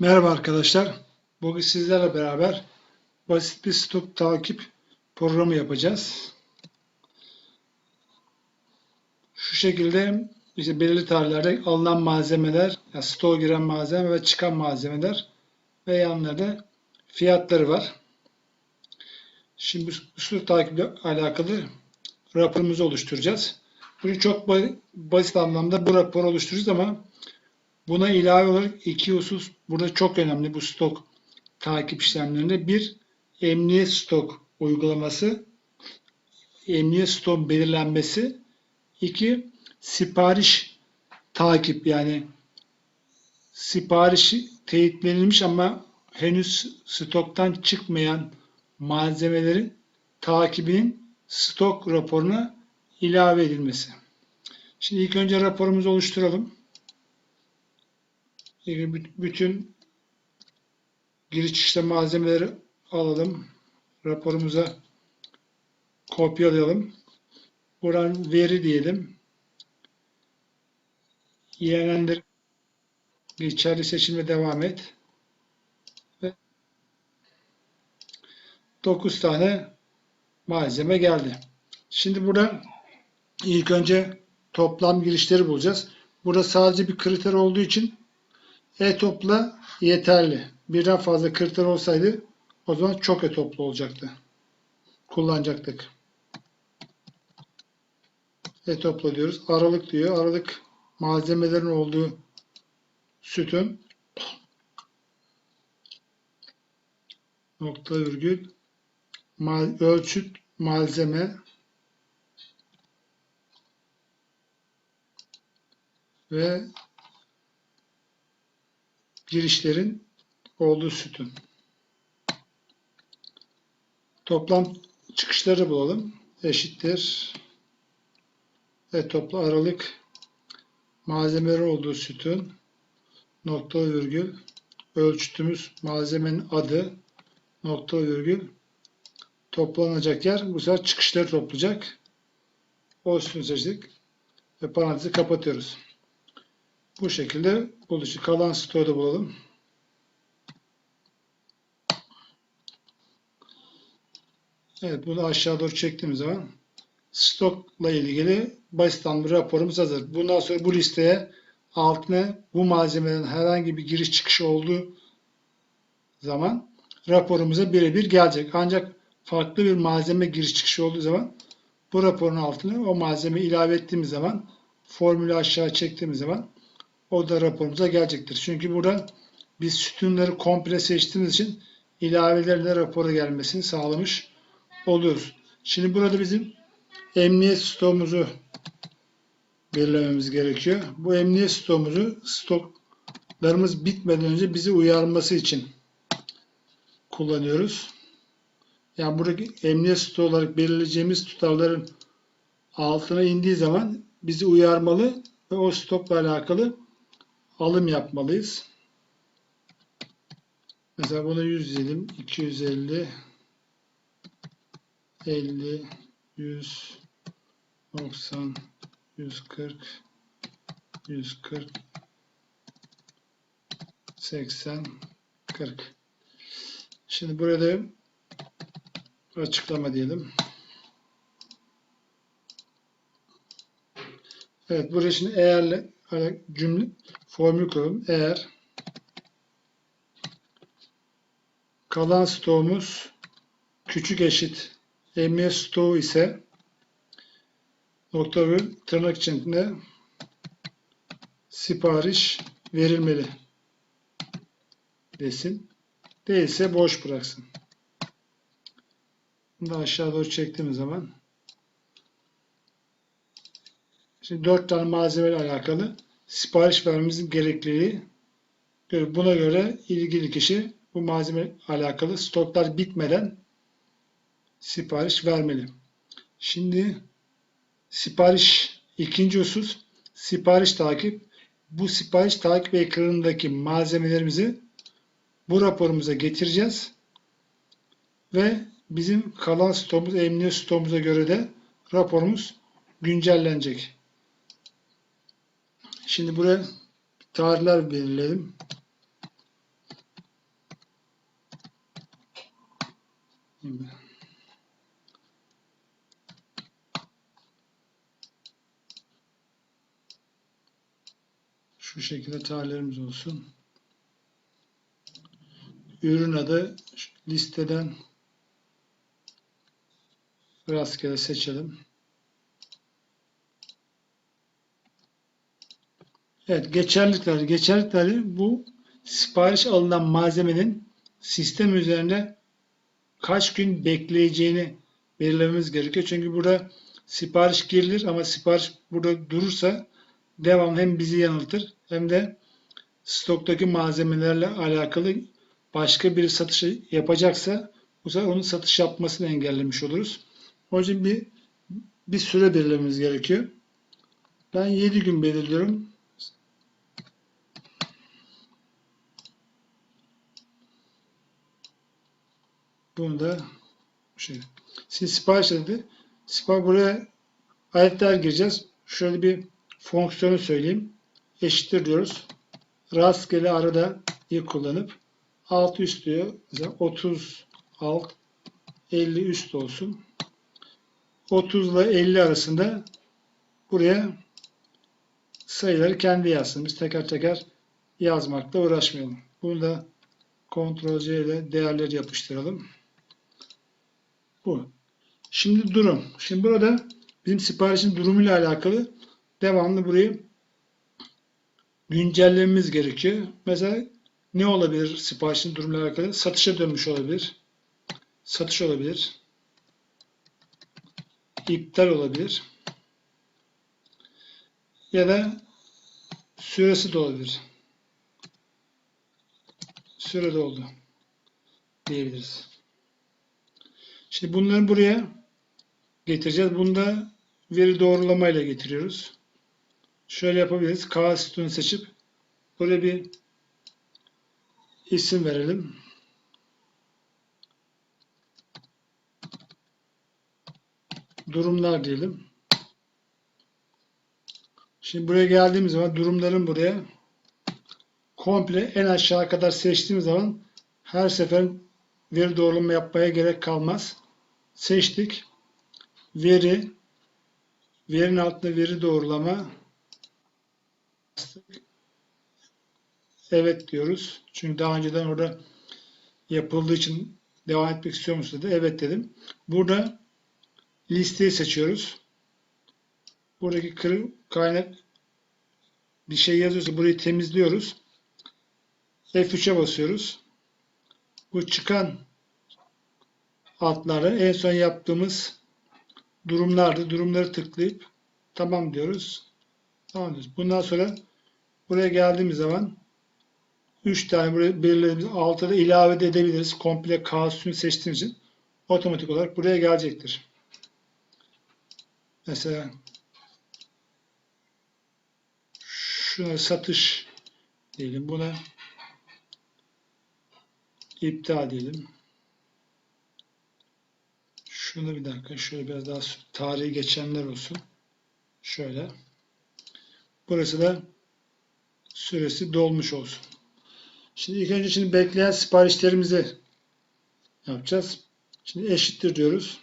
Merhaba arkadaşlar. Bugün sizlerle beraber basit bir stok takip programı yapacağız. Şu şekilde işte belirli tarihlerde alınan malzemeler, yani stoğa giren malzeme ve çıkan malzemeler ve yanlarda fiyatları var. Şimdi bu stok takiple alakalı raporumuzu oluşturacağız. Bunu çok ba- basit anlamda bu raporu oluşturacağız ama Buna ilave olarak iki husus burada çok önemli bu stok takip işlemlerinde. Bir, emniyet stok uygulaması, emniyet stok belirlenmesi. İki, sipariş takip yani sipariş teyitlenilmiş ama henüz stoktan çıkmayan malzemelerin takibinin stok raporuna ilave edilmesi. Şimdi ilk önce raporumuzu oluşturalım bütün giriş çıkışta malzemeleri alalım. Raporumuza kopyalayalım. Buradan veri diyelim. Yeğenlendir geçerli seçimle devam et. Ve 9 tane malzeme geldi. Şimdi burada ilk önce toplam girişleri bulacağız. Burada sadece bir kriter olduğu için e-topla yeterli. Birden fazla kriter olsaydı o zaman çok e-toplu olacaktı. Kullanacaktık. E-topla diyoruz. Aralık diyor. Aralık malzemelerin olduğu sütun nokta virgül mal, ölçüt malzeme ve girişlerin olduğu sütun. Toplam çıkışları bulalım. Eşittir. Ve topla aralık malzemeler olduğu sütun nokta virgül ölçütümüz malzemenin adı nokta virgül toplanacak yer bu sefer çıkışları toplayacak. O sütunu seçtik ve parantezi kapatıyoruz. Bu şekilde buluşu kalan stoğu da bulalım. Evet bunu aşağı doğru çektiğimiz zaman stokla ilgili basit bir raporumuz hazır. Bundan sonra bu listeye altına bu malzemelerin herhangi bir giriş çıkış olduğu zaman raporumuza birebir gelecek. Ancak farklı bir malzeme giriş çıkışı olduğu zaman bu raporun altına o malzeme ilave ettiğimiz zaman formülü aşağı çektiğimiz zaman o da raporumuza gelecektir. Çünkü burada biz sütunları komple seçtiğimiz için ilavelerle rapora gelmesini sağlamış oluyoruz. Şimdi burada bizim emniyet stoğumuzu belirlememiz gerekiyor. Bu emniyet stoğumuzu stoklarımız bitmeden önce bizi uyarması için kullanıyoruz. Yani buradaki emniyet stoğu olarak belirleyeceğimiz tutarların altına indiği zaman bizi uyarmalı ve o stokla alakalı alım yapmalıyız. Mesela bunu 100 diyelim. 250 50 100 90 140 140 80 40 Şimdi burada açıklama diyelim. Evet buraya şimdi eğerle cümle formül koyalım. Eğer kalan stoğumuz küçük eşit emniyet stoğu ise nokta bir tırnak içinde sipariş verilmeli desin. Değilse boş bıraksın. Bunu da aşağı doğru çektiğimiz zaman şimdi dört tane malzeme alakalı sipariş vermemizin gerekliliği buna göre ilgili kişi bu malzeme alakalı stoklar bitmeden sipariş vermeli. Şimdi sipariş ikinci husus sipariş takip. Bu sipariş takip ekranındaki malzemelerimizi bu raporumuza getireceğiz. Ve bizim kalan stoğumuz, emniyet stoğumuza göre de raporumuz güncellenecek. Şimdi buraya tarihler belirleyelim. Şu şekilde tarihlerimiz olsun. Ürün adı listeden rastgele seçelim. Evet, geçerlilik tarihi. Geçerlilik tarihi bu sipariş alınan malzemenin sistem üzerinde kaç gün bekleyeceğini belirlememiz gerekiyor. Çünkü burada sipariş girilir ama sipariş burada durursa devam hem bizi yanıltır hem de stoktaki malzemelerle alakalı başka bir satışı yapacaksa bu sefer onun satış yapmasını engellemiş oluruz. Onun için bir, bir süre belirlememiz gerekiyor. Ben 7 gün belirliyorum. Bunu şey. Şimdi sipariş dedi. Sipariş buraya ayetler gireceğiz. Şöyle bir fonksiyonu söyleyeyim. Eşittir diyoruz. Rastgele arada iyi kullanıp alt üst diyor. Mesela 30 alt 50 üst olsun. 30 ile 50 arasında buraya sayıları kendi yazsın. Biz teker teker yazmakla uğraşmayalım. Bunu da Ctrl C ile değerleri yapıştıralım. Bu. Şimdi durum. Şimdi burada bizim siparişin durumuyla alakalı devamlı burayı güncellememiz gerekiyor. Mesela ne olabilir siparişin durumuyla alakalı? Satışa dönmüş olabilir. Satış olabilir. iptal olabilir. Ya da süresi de olabilir. Süre doldu diyebiliriz. Şimdi bunları buraya getireceğiz. Bunda veri doğrulamayla getiriyoruz. Şöyle yapabiliriz. K sütunu seçip buraya bir isim verelim. Durumlar diyelim. Şimdi buraya geldiğimiz zaman durumların buraya komple en aşağı kadar seçtiğimiz zaman her sefer veri doğrulama yapmaya gerek kalmaz. Seçtik. Veri verinin altında veri doğrulama evet diyoruz. Çünkü daha önceden orada yapıldığı için devam etmek istiyor musunuz dedi. Evet dedim. Burada listeyi seçiyoruz. Buradaki kaynak bir şey yazıyorsa burayı temizliyoruz. F3'e basıyoruz. Bu çıkan altları en son yaptığımız durumlardı. Durumları tıklayıp tamam diyoruz. Tamam diyoruz. Bundan sonra buraya geldiğimiz zaman 3 tane buraya belirlediğimiz altı da ilave de edebiliriz. Komple kaosunu seçtiğimiz için otomatik olarak buraya gelecektir. Mesela şuna satış diyelim. Buna iptal diyelim. Şunu bir dakika şöyle biraz daha tarihi geçenler olsun. Şöyle. Burası da süresi dolmuş olsun. Şimdi ilk önce şimdi bekleyen siparişlerimizi yapacağız. Şimdi eşittir diyoruz.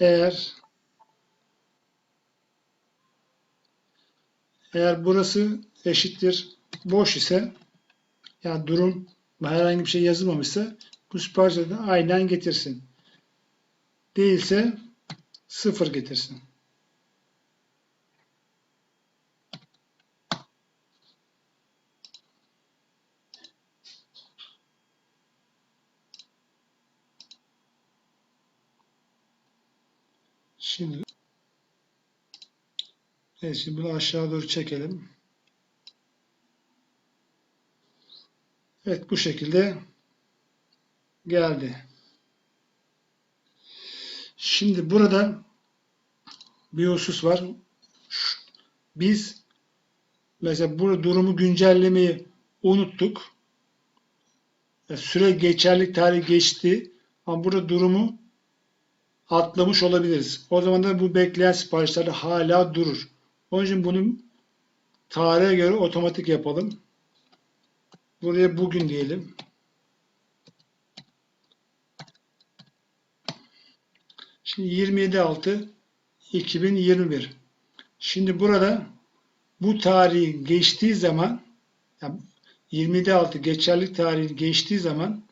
Eğer eğer burası eşittir boş ise yani durum herhangi bir şey yazılmamışsa bu siparişleri aynen getirsin. Değilse sıfır getirsin. Şimdi evet, şimdi bunu aşağı doğru çekelim. Evet bu şekilde geldi. Şimdi burada bir husus var. Biz mesela bu durumu güncellemeyi unuttuk. Süre geçerlik tarihi geçti. Ama burada durumu atlamış olabiliriz. O zaman da bu bekleyen siparişlerde hala durur. Onun için bunu tarihe göre otomatik yapalım. Buraya bugün diyelim. Şimdi 27.6.2021. Şimdi burada bu tarihi geçtiği zaman yani 27.6 geçerlilik tarihi geçtiği zaman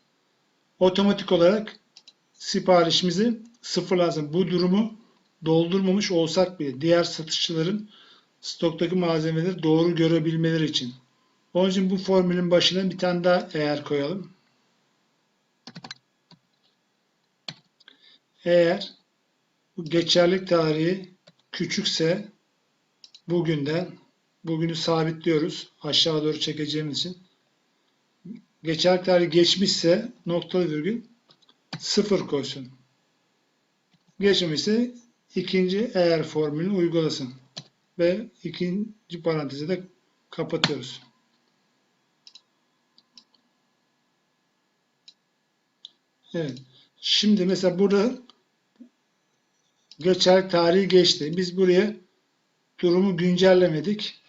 otomatik olarak siparişimizi sıfırlansın. Bu durumu doldurmamış olsak bile diğer satışçıların stoktaki malzemeleri doğru görebilmeleri için. Onun için bu formülün başına bir tane daha eğer koyalım. Eğer bu geçerlik tarihi küçükse bugünden bugünü sabitliyoruz. Aşağı doğru çekeceğimiz için. Geçerlik tarihi geçmişse noktalı virgül sıfır koysun. Geçmemişse ikinci eğer formülünü uygulasın. Ve ikinci parantezi de kapatıyoruz. Evet. Şimdi mesela burada geçerlik tarihi geçti. Biz buraya durumu güncellemedik.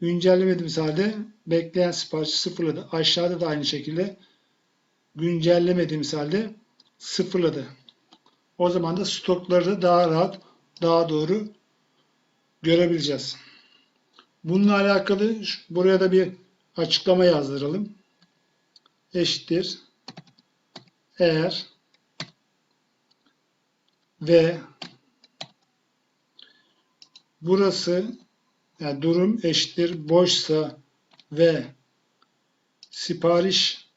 Güncellemediğimiz halde bekleyen sipariş sıfırladı. Aşağıda da aynı şekilde güncellemediğimiz halde sıfırladı. O zaman da stokları da daha rahat, daha doğru görebileceğiz. Bununla alakalı buraya da bir açıklama yazdıralım. Eşittir. Eğer ve burası yani durum eşittir boşsa ve sipariş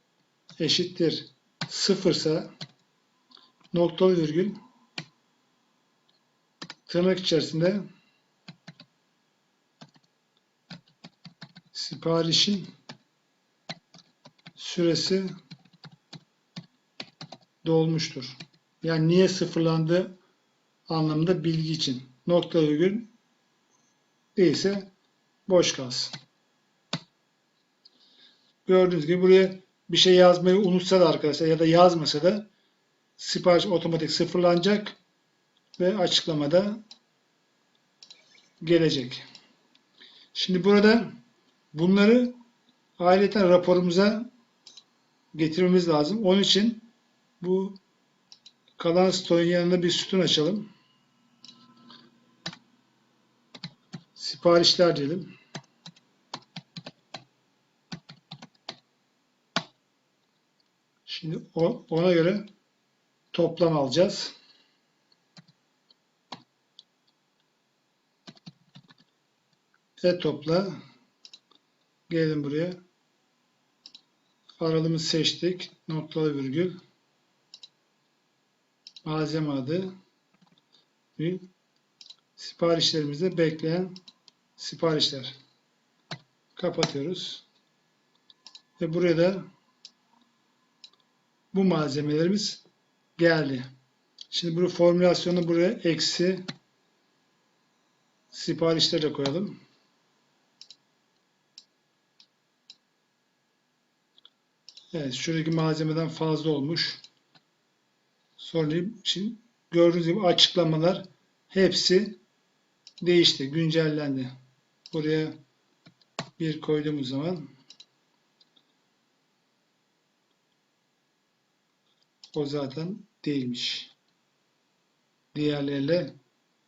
eşittir sıfırsa noktalı virgül tırnak içerisinde siparişin süresi dolmuştur. Yani niye sıfırlandı anlamında bilgi için. Nokta virgül değilse boş kalsın. Gördüğünüz gibi buraya bir şey yazmayı unutsa da arkadaşlar ya da yazmasa da sipariş otomatik sıfırlanacak ve açıklamada gelecek. Şimdi burada bunları aileten raporumuza getirmemiz lazım. Onun için bu kalan stoğun yanında bir sütun açalım. Siparişler diyelim. Şimdi ona göre toplam alacağız. E topla. Gelin buraya. Aralığımızı seçtik. Noktalı virgül. Malzeme adı. Siparişlerimizde bekleyen siparişler. Kapatıyoruz. Ve buraya da bu malzemelerimiz geldi. Şimdi bu formülasyonu buraya eksi siparişlere koyalım. Evet, şuradaki malzemeden fazla olmuş. Sorayım. Şimdi gördüğünüz gibi açıklamalar hepsi değişti, güncellendi. Buraya bir koyduğumuz zaman o zaten değilmiş. Diğerleriyle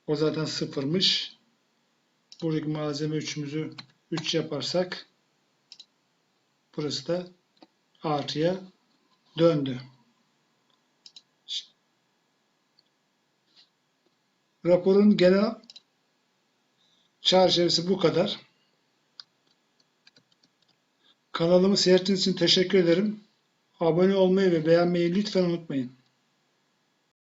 o zaten sıfırmış. Buradaki malzeme üçümüzü 3 yaparsak burası da artıya döndü. Raporun genel çerçevesi bu kadar. Kanalımı seyrettiğiniz için teşekkür ederim. Abone olmayı ve beğenmeyi lütfen unutmayın.